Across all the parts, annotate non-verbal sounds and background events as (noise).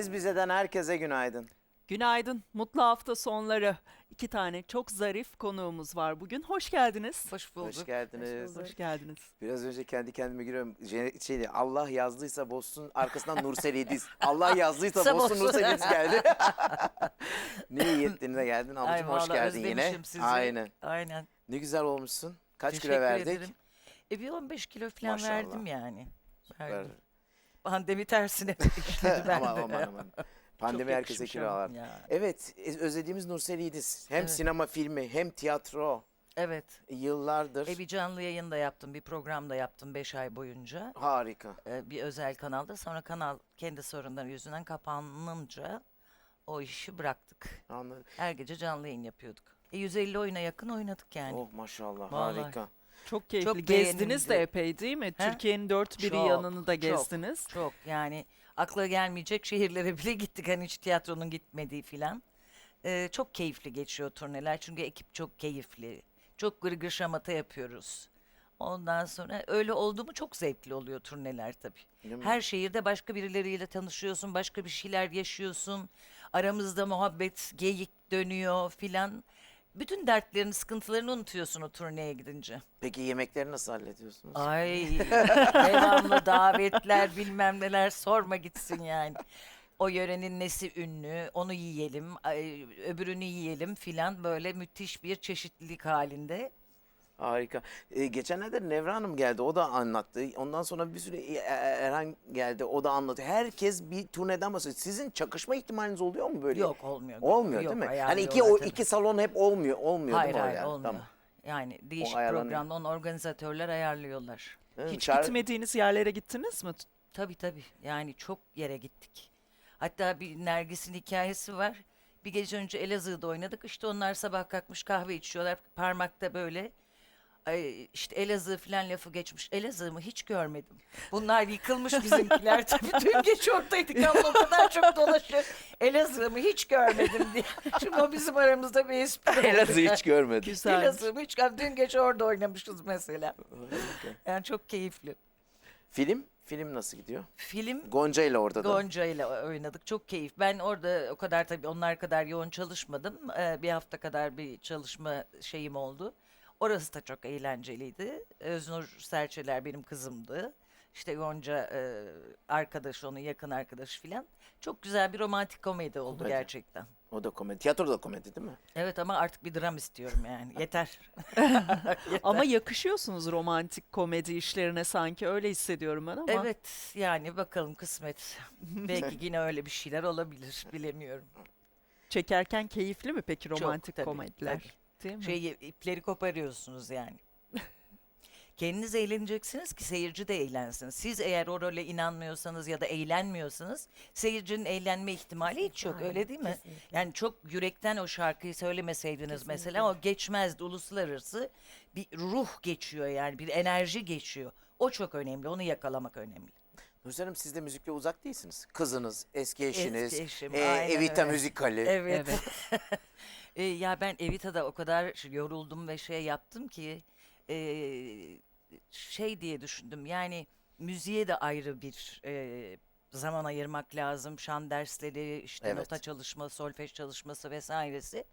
Biz bizeden herkese günaydın. Günaydın, mutlu hafta sonları. İki tane çok zarif konuğumuz var bugün. Hoş geldiniz. Hoş bulduk. Hoş geldiniz. Hoş geldiniz. Biraz önce kendi kendime giriyorum. Je- Şeydi, Allah yazdıysa bozsun arkasından Nursel Yediz. Allah yazdıysa Sa bozsun bozsun. Nursel geldi. (laughs) ne iyi ettin de geldin. Ay Ablacığım hoş vallahi geldin yine. özlemişim sizi. Aynen. Aynen. Ne güzel olmuşsun. Kaç Teşekkür kilo verdik? ederim. E bir 15 kilo falan Maşallah. verdim yani. Süper. Verdim. Pandemi tersine (laughs) işledi bende. aman aman (laughs) aman. Pandemi Çok herkese yakışmış ama ya. Evet, e, özlediğimiz Nursel Yediz. Hem Evet. sinema filmi hem tiyatro. Evet. Yıllardır. E bir canlı yayın da yaptım. Bir program da yaptım 5 ay boyunca. Harika. E, bir özel kanalda. Sonra kanal kendi sorunları yüzünden kapanınca o işi bıraktık. Anladım. Her gece canlı yayın yapıyorduk. E 150 oyuna yakın oynadık yani. Oh maşallah Vallahi. harika. Çok keyifli. Çok gezdiniz de epey değil mi? He? Türkiye'nin dört bir Çok, yanını da çok. gezdiniz. Çok yani akla gelmeyecek şehirlere (laughs) bile gittik hani hiç tiyatronun gitmediği filan. Ee, çok keyifli geçiyor turneler çünkü ekip çok keyifli. Çok gırgır şamata yapıyoruz. Ondan sonra öyle oldu mu çok zevkli oluyor turneler tabii. Değil mi? Her şehirde başka birileriyle tanışıyorsun, başka bir şeyler yaşıyorsun. Aramızda muhabbet, geyik dönüyor filan. Bütün dertlerini, sıkıntılarını unutuyorsun o turneye gidince. Peki yemekleri nasıl hallediyorsunuz? Ay (laughs) devamlı davetler bilmem neler sorma gitsin yani. O yörenin nesi ünlü onu yiyelim ay, öbürünü yiyelim filan böyle müthiş bir çeşitlilik halinde. Harika. Ee, geçenlerde Nevra Hanım geldi. O da anlattı. Ondan sonra bir sürü e- e- Erhan geldi. O da anlattı. Herkes bir turneden bahsediyor. Sizin çakışma ihtimaliniz oluyor mu böyle? Yok olmuyor. Olmuyor Yok, değil mi? Hani iki o tabii. iki salon hep olmuyor. Olmuyor Hayır değil mi o hayır yani? olmuyor. Tamam. Yani değişik ayarlanıyor. programda onu organizatörler ayarlıyorlar. Değil mi? Hiç Çağrı- gitmediğiniz yerlere gittiniz mi? Tabii tabii. Yani çok yere gittik. Hatta bir Nergis'in hikayesi var. Bir gece önce Elazığ'da oynadık. İşte onlar sabah kalkmış kahve içiyorlar. Parmakta böyle. Ay, işte Elazığ falan lafı geçmiş. Elazığ'ımı hiç görmedim. Bunlar yıkılmış bizimkiler. (laughs) Tabii dün geç oradaydık ama o kadar çok dolaşıyor. Elazığ'ımı hiç görmedim diye. Şimdi o bizim aramızda bir espri. Elazığ hiç görmedim. Güzel. Elazığ'ımı hiç görmedim. Dün gece orada oynamışız mesela. Yani çok keyifli. Film? Film nasıl gidiyor? Film Gonca ile orada da. Gonca ile oynadık. Çok keyif. Ben orada o kadar tabii onlar kadar yoğun çalışmadım. Ee, bir hafta kadar bir çalışma şeyim oldu. Orası da çok eğlenceliydi. Öznur Serçeler benim kızımdı. İşte Gonca e, arkadaş, onun yakın arkadaşı filan. Çok güzel bir romantik komedi oldu Komedi. gerçekten. O da komedi. Tiyatro da komedi değil mi? Evet ama artık bir dram istiyorum yani. Yeter. (laughs) Ama yakışıyorsunuz romantik komedi işlerine sanki öyle hissediyorum ben ama. Evet yani bakalım kısmet. (laughs) Belki yine öyle bir şeyler olabilir. Bilemiyorum. Çekerken keyifli mi peki Çok, romantik tabii, komediler? tabii. Değil mi? Şey ipleri koparıyorsunuz yani. (laughs) Kendiniz eğleneceksiniz ki seyirci de eğlensin. Siz eğer o role inanmıyorsanız ya da eğlenmiyorsanız seyircinin eğlenme ihtimali hiç yok öyle değil mi? Yani çok yürekten o şarkıyı söylemeseydiniz mesela o geçmezdi uluslararası bir ruh geçiyor yani bir enerji geçiyor. O çok önemli onu yakalamak önemli. Nursel Hanım siz de müzikle uzak değilsiniz. Kızınız, eski eşiniz, Eski eşim, e, aynen Evita öyle. Müzikali. Evet. Evet. (laughs) E, ya ben Evita'da o kadar yoruldum ve şey yaptım ki e, şey diye düşündüm. Yani müziğe de ayrı bir e, zaman ayırmak lazım. Şan dersleri, işte Evet. nota çalışması, solfej çalışması vesairesi.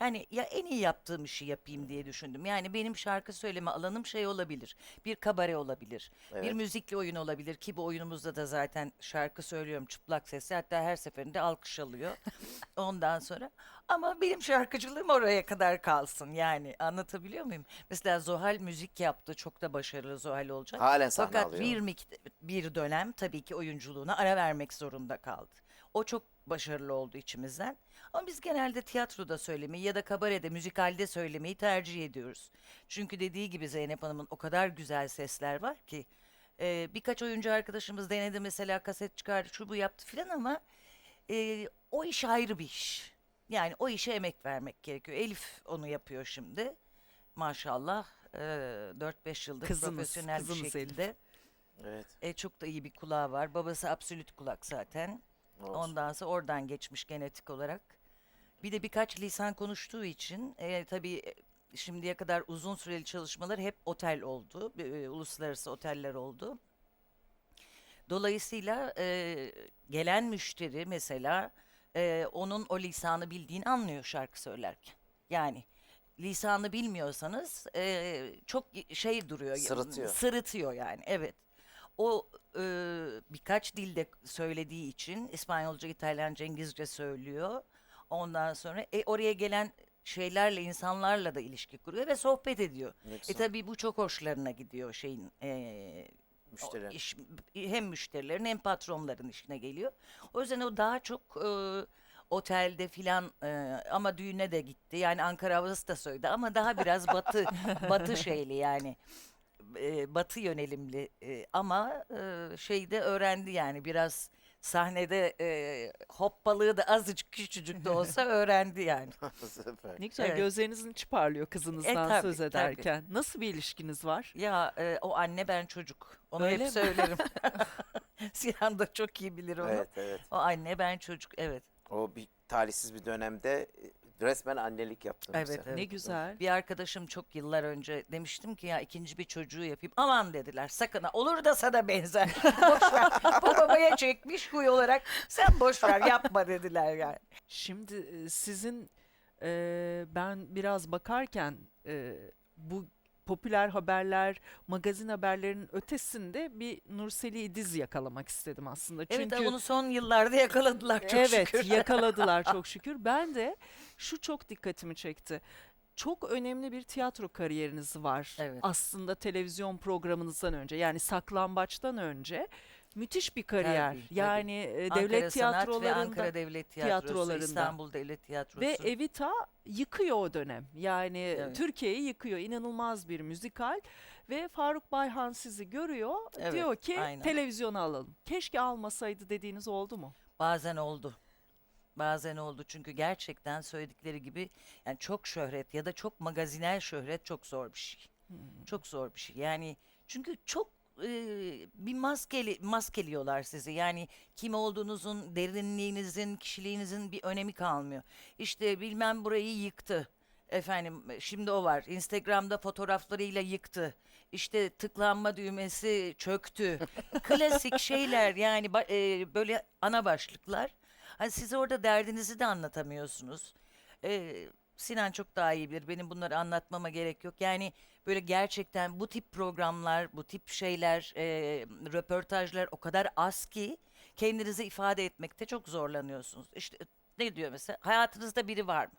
Yani ya en iyi yaptığım işi yapayım diye düşündüm. Yani benim şarkı söyleme alanım şey olabilir. Bir kabare olabilir. Bir Evet. müzikli oyun olabilir ki bu oyunumuzda da zaten şarkı söylüyorum çıplak sesle. Hatta her seferinde alkış alıyor. (laughs) Ondan sonra ama benim şarkıcılığım oraya kadar kalsın yani anlatabiliyor muyum? Mesela Zuhal müzik yaptı çok da başarılı Zuhal olacak. Halen sahne Fakat alıyor. bir, mik- bir dönem tabii ki oyunculuğuna ara vermek zorunda kaldı. O çok başarılı oldu içimizden. Ama biz genelde tiyatroda söylemeyi ya da kabarede, müzikalde söylemeyi tercih ediyoruz. Çünkü dediği gibi Zeynep Hanım'ın o kadar güzel sesler var ki. e, birkaç oyuncu arkadaşımız denedi mesela kaset çıkardı, şu bu yaptı filan ama e, o iş ayrı bir iş. Yani o işe emek vermek gerekiyor. Elif onu yapıyor şimdi. Maşallah e, 4-5 yıldır Kızınız, profesyonel bir kızınız Elif. şekilde. Evet. E, çok da iyi bir kulağı var. Babası absolut kulak zaten. Olsun. Ondan sonra oradan geçmiş genetik olarak. Bir de birkaç lisan konuştuğu için e, tabii e, şimdiye kadar uzun süreli çalışmalar hep otel oldu. E, uluslararası oteller oldu. Dolayısıyla e, gelen müşteri mesela e, onun o lisanı bildiğini anlıyor şarkı söylerken. Yani lisanı bilmiyorsanız e, çok şey duruyor. Sırıtıyor. Sırıtıyor yani evet. O e, birkaç dilde söylediği için İspanyolca, İtalyanca, İngilizce söylüyor. Ondan sonra e, oraya gelen şeylerle insanlarla da ilişki kuruyor ve sohbet ediyor. Ne E tabii bu çok hoşlarına gidiyor şeyin e, Müşteri. iş, hem müşterilerin hem patronların işine geliyor. O yüzden o daha çok e, otelde filan e, ama düğüne de gitti. Yani Ankara havası da söyledi ama daha biraz batı (laughs) batı şeyli yani e, batı yönelimli e, ama e, şeyde öğrendi yani biraz sahnede e, hoppalığı da azıcık küçücük de olsa (laughs) öğrendi yani. (laughs) Süper. Ne güzel Evet. gözlerinizin içi parlıyor kızınızdan tabii, söz tabii. ederken. Nasıl bir ilişkiniz var? Ya e, o anne ben çocuk. Onu Öyle hep mi? söylerim. (laughs) Sinan da çok iyi bilir onu. Evet evet. O anne ben çocuk evet. O bir talihsiz bir dönemde e, resmen annelik yaptın Evet, bize. evet. ne güzel. Bir arkadaşım çok yıllar önce demiştim ki ya ikinci bir çocuğu yapayım. Aman dediler sakın ha olur da sana benzer. (laughs) boş ver. Bu babaya çekmiş huy olarak sen boş ver yapma dediler yani. Şimdi e, sizin e, ben biraz bakarken e, bu popüler haberler, magazin haberlerinin ötesinde bir Nurseli İdiz yakalamak istedim aslında. Evet Çünkü onu son yıllarda yakaladılar çok evet şükür. (laughs) yakaladılar çok şükür. Ben de şu çok dikkatimi çekti. Çok önemli bir tiyatro kariyeriniz var. Evet. Aslında televizyon programınızdan önce yani saklambaçtan önce müthiş bir kariyer. Tabii, tabii. Yani e, Ankara devlet Sanat ve tiyatrolarında Ankara Devlet Tiyatrosu, tiyatrolarında. İstanbul Devlet Tiyatrosu. ve Evita yıkıyor o dönem. Yani Evet. Türkiye'yi yıkıyor. İnanılmaz bir müzikal ve Faruk Bayhan sizi görüyor. Evet, diyor ki aynen. televizyona alalım. Keşke almasaydı dediğiniz oldu mu? Bazen oldu. Bazen oldu çünkü gerçekten söyledikleri gibi yani çok şöhret ya da çok magazinel şöhret çok zor bir şey. Çok zor bir şey. Yani çünkü çok e, bir maskeli maskeliyorlar sizi. Yani kim olduğunuzun, derinliğinizin, kişiliğinizin bir önemi kalmıyor. İşte bilmem burayı yıktı. Efendim şimdi o var. Instagram'da fotoğraflarıyla yıktı. İşte tıklanma düğmesi çöktü. (laughs) Klasik şeyler yani e, böyle ana başlıklar. Hani siz orada derdinizi de anlatamıyorsunuz. Ee, Sinan çok daha iyi bilir. Benim bunları anlatmama gerek yok. Yani böyle gerçekten bu tip programlar, bu tip şeyler, e, röportajlar o kadar az ki kendinizi ifade etmekte çok zorlanıyorsunuz. İşte ne diyor mesela? Hayatınızda biri var mı?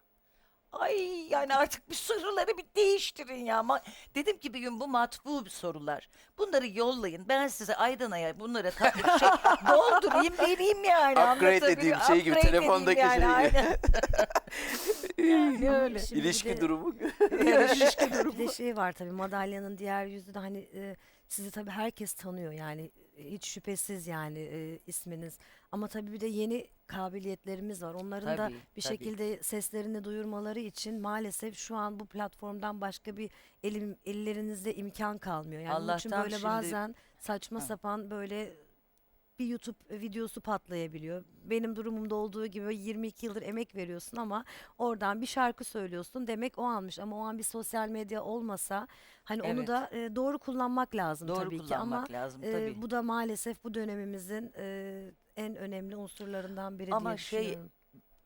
Ay yani artık bir soruları bir değiştirin ya. Ma- Dedim ki bir gün bu matbu sorular. Bunları yollayın. Ben size Aydana'ya bunları ta- şey, (laughs) doldurayım vereyim yani. Upgrade Anlatabiliyor- edeyim şey gibi, upgrade telefondaki edeyim yani, şey aynen. (laughs) yani öyle. Şimdi bir (laughs) (laughs) İlişki de- durumu. bir de şey var tabii madalyanın diğer yüzü de hani e, sizi tabii herkes tanıyor yani hiç şüphesiz yani e, isminiz. Ama tabii bir de yeni kabiliyetlerimiz var. Onların da Tabii, bir tabii. şekilde seslerini duyurmaları için maalesef şu an bu platformdan başka bir elim ellerinizde imkan kalmıyor. Yani onun için Allah'tan böyle şimdi- bazen saçma Ha. sapan böyle bir YouTube videosu patlayabiliyor. Benim durumumda olduğu gibi 22 yıldır emek veriyorsun ama oradan bir şarkı söylüyorsun demek o almış ama o an bir sosyal medya olmasa hani onu Evet. da e, doğru kullanmak lazım Doğru tabii ki ama kullanmak lazım e, tabii. bu da maalesef bu dönemimizin e, en önemli unsurlarından biri Ama diye şey, düşünüyorum.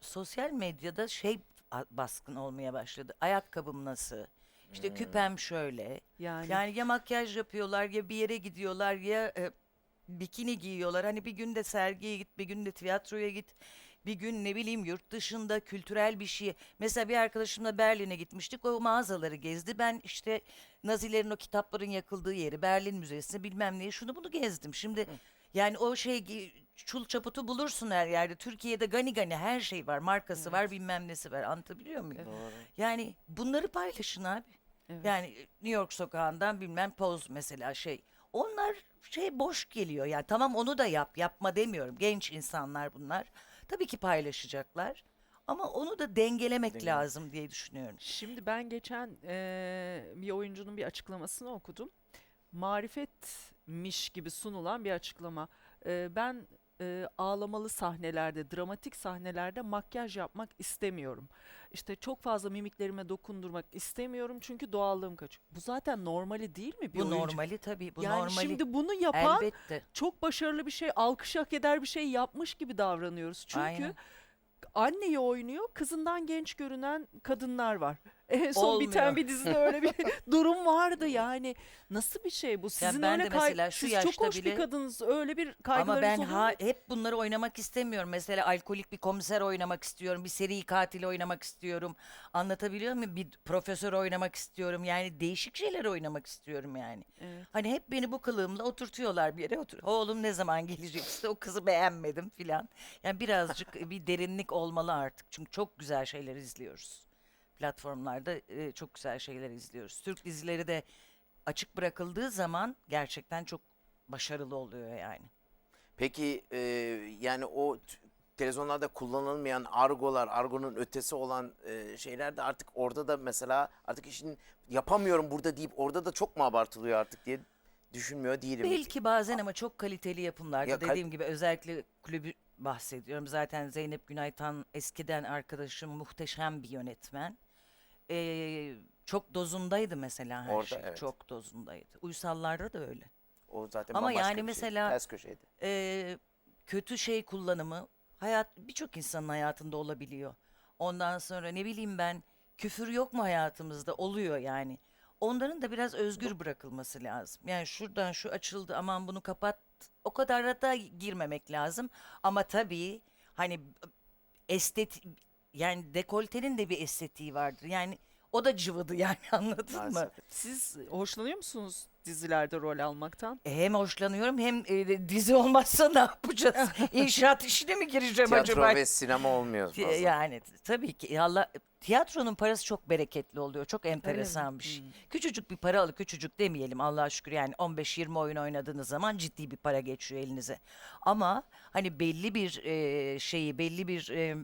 Sosyal medyada şey a- baskın olmaya başladı. Ayakkabım nasıl? İşte küpem şöyle. Yani, Yani ya makyaj yapıyorlar ya bir yere gidiyorlar ya e, bikini giyiyorlar. Hani bir gün de sergiye git, bir gün de tiyatroya git. Bir gün ne bileyim yurt dışında kültürel bir şey. Mesela bir arkadaşımla Berlin'e gitmiştik. O mağazaları gezdi. Ben işte Nazilerin o kitapların yakıldığı yeri, Berlin Müzesi'ni bilmem neyi şunu bunu gezdim. Şimdi yani o şey çul çaputu bulursun her yerde. Türkiye'de gani gani her şey var. Markası var, bilmem nesi var. Anlatabiliyor muyum? Doğru. Yani bunları paylaşın abi. Evet. Yani New York sokağından bilmem poz mesela şey. Onlar şey boş geliyor. Yani tamam onu da yap. Yapma demiyorum. Genç insanlar bunlar. Tabii ki paylaşacaklar. Ama onu da dengelemek Dengelemek. lazım diye düşünüyorum. Şimdi ben geçen eee, bir oyuncunun bir açıklamasını okudum. Marifetmiş gibi sunulan bir açıklama. Eee, ben e, ağlamalı sahnelerde, dramatik sahnelerde makyaj yapmak istemiyorum. İşte çok fazla mimiklerime dokundurmak istemiyorum çünkü doğallığım kaçıyor. Bu zaten normali değil mi bir Bu oyuncu? normali tabii bu yani normali. şimdi bunu yapan Elbette. çok başarılı bir şey, alkış hak eder bir şey yapmış gibi davranıyoruz. Çünkü Aynen. anneyi oynuyor, kızından genç görünen kadınlar var. En son Olmuyor. biten bir dizide öyle bir (laughs) durum vardı yani. Nasıl bir şey bu? Sizin ben öyle de kay- mesela şu Siz yaşta çok hoş bir bile- kadınsınız. Öyle bir Ama kaygılarınız ben oluyor ha, hep bunları oynamak istemiyorum. Mesela alkolik bir komiser oynamak istiyorum. Bir seri katil oynamak istiyorum. Anlatabiliyor muyum? Bir profesör oynamak istiyorum. Yani değişik şeyler oynamak istiyorum yani. Hani hep beni bu kılığımla oturtuyorlar bir yere. Otur. Oğlum ne zaman gelecek? İşte o kızı beğenmedim filan. Yani birazcık bir derinlik olmalı artık. Çünkü çok güzel şeyler izliyoruz. Platformlarda e, çok güzel şeyler izliyoruz. Türk dizileri de açık bırakıldığı zaman gerçekten çok başarılı oluyor yani. Peki e, yani o televizyonlarda kullanılmayan argolar, argonun ötesi olan e, şeyler de artık orada da mesela artık işin yapamıyorum burada deyip orada da çok mu abartılıyor artık diye düşünmüyor değilim. Belki bazen ama çok kaliteli yapımlarda Ya dediğim gibi özellikle kulübü bahsediyorum. Zaten Zeynep Günaytan eskiden arkadaşım muhteşem bir yönetmen. Ee, çok dozundaydı mesela her Orada, şey. evet. Çok dozundaydı. Uysallarda da öyle. O zaten Ama bambaşka yani bir şey. mesela- Ters köşeydi. Ee, kötü şey kullanımı hayat birçok insanın hayatında olabiliyor. Ondan sonra ne bileyim ben küfür yok mu hayatımızda oluyor yani. Onların da biraz özgür bırakılması lazım. Yani şuradan şu açıldı aman bunu kapat o kadar da girmemek lazım. Ama tabii hani estet yani dekoltenin de bir estetiği vardır. Yani o da cıvıdı (laughs) yani anladın mı? Maalesef. Siz hoşlanıyor musunuz dizilerde rol almaktan? E, Hem hoşlanıyorum hem e, dizi olmazsa ne yapacağız? (laughs) İnşaat işine mi gireceğim Tiyatro acaba? ve sinema olmuyor Ti- fazla. Yani t- tabii ki Allah tiyatronun parası çok bereketli oluyor. Çok enteresan bir şey. Küçücük bir para alıp küçücük demeyelim Allah'a şükür yani 15-20 oyun oynadığınız zaman ciddi bir para geçiyor elinize. Ama hani belli bir e, şeyi belli bir e,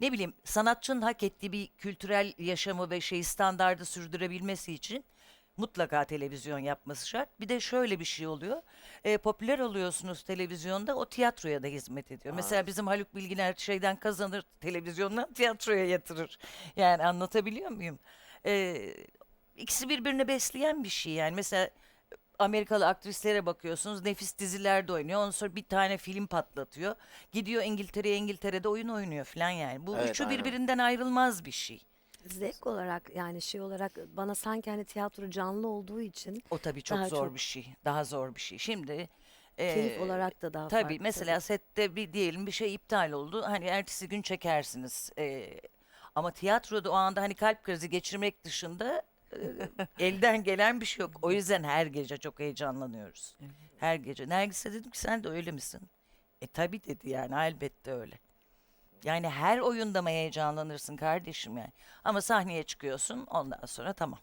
ne bileyim sanatçının hak ettiği bir kültürel yaşamı ve şeyi standardı sürdürebilmesi için mutlaka televizyon yapması şart. Bir de şöyle bir şey oluyor. E, popüler oluyorsunuz televizyonda o tiyatroya da hizmet ediyor. Mesela bizim Haluk Bilginer şeyden kazanır televizyondan (laughs) tiyatroya yatırır. Yani anlatabiliyor muyum? E, ikisi birbirini besleyen bir şey yani. Mesela Amerikalı aktrislere bakıyorsunuz nefis dizilerde oynuyor. Ondan sonra bir tane film patlatıyor. Gidiyor İngiltere'ye İngiltere'de oyun oynuyor falan yani. Bu Evet, üçü aynen. birbirinden ayrılmaz bir şey. Zevk olarak yani şey olarak bana sanki hani tiyatro canlı olduğu için O tabii çok Daha zor çok- bir şey. Daha zor bir şey. Şimdi keyif eee, olarak da daha Tabii farklı. mesela sette bir diyelim bir şey iptal oldu. Hani ertesi gün çekersiniz. Eee, ama tiyatroda o anda hani kalp krizi geçirmek dışında elden gelen bir şey yok. O yüzden her gece çok heyecanlanıyoruz. Her gece. Nergis'e dedim ki sen de öyle misin? E tabii dedi yani elbette öyle. Yani her oyunda mı heyecanlanırsın kardeşim yani. Ama sahneye çıkıyorsun ondan sonra tamam.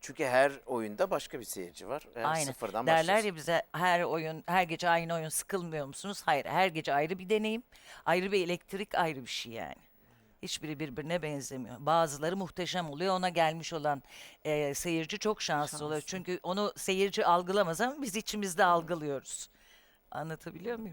Çünkü her oyunda başka bir seyirci var. Yani Aynen. sıfırdan Derler başlıyorsun. ya bize her oyun, her gece aynı oyun sıkılmıyor musunuz? Hayır, her gece ayrı bir deneyim, ayrı bir elektrik, ayrı bir şey yani. Hiçbiri birbirine benzemiyor. Bazıları muhteşem oluyor. Ona gelmiş olan eee, seyirci çok şanslı, oluyor. Şanslı. Çünkü onu seyirci algılamaz ama biz içimizde algılıyoruz. Anlatabiliyor muyum?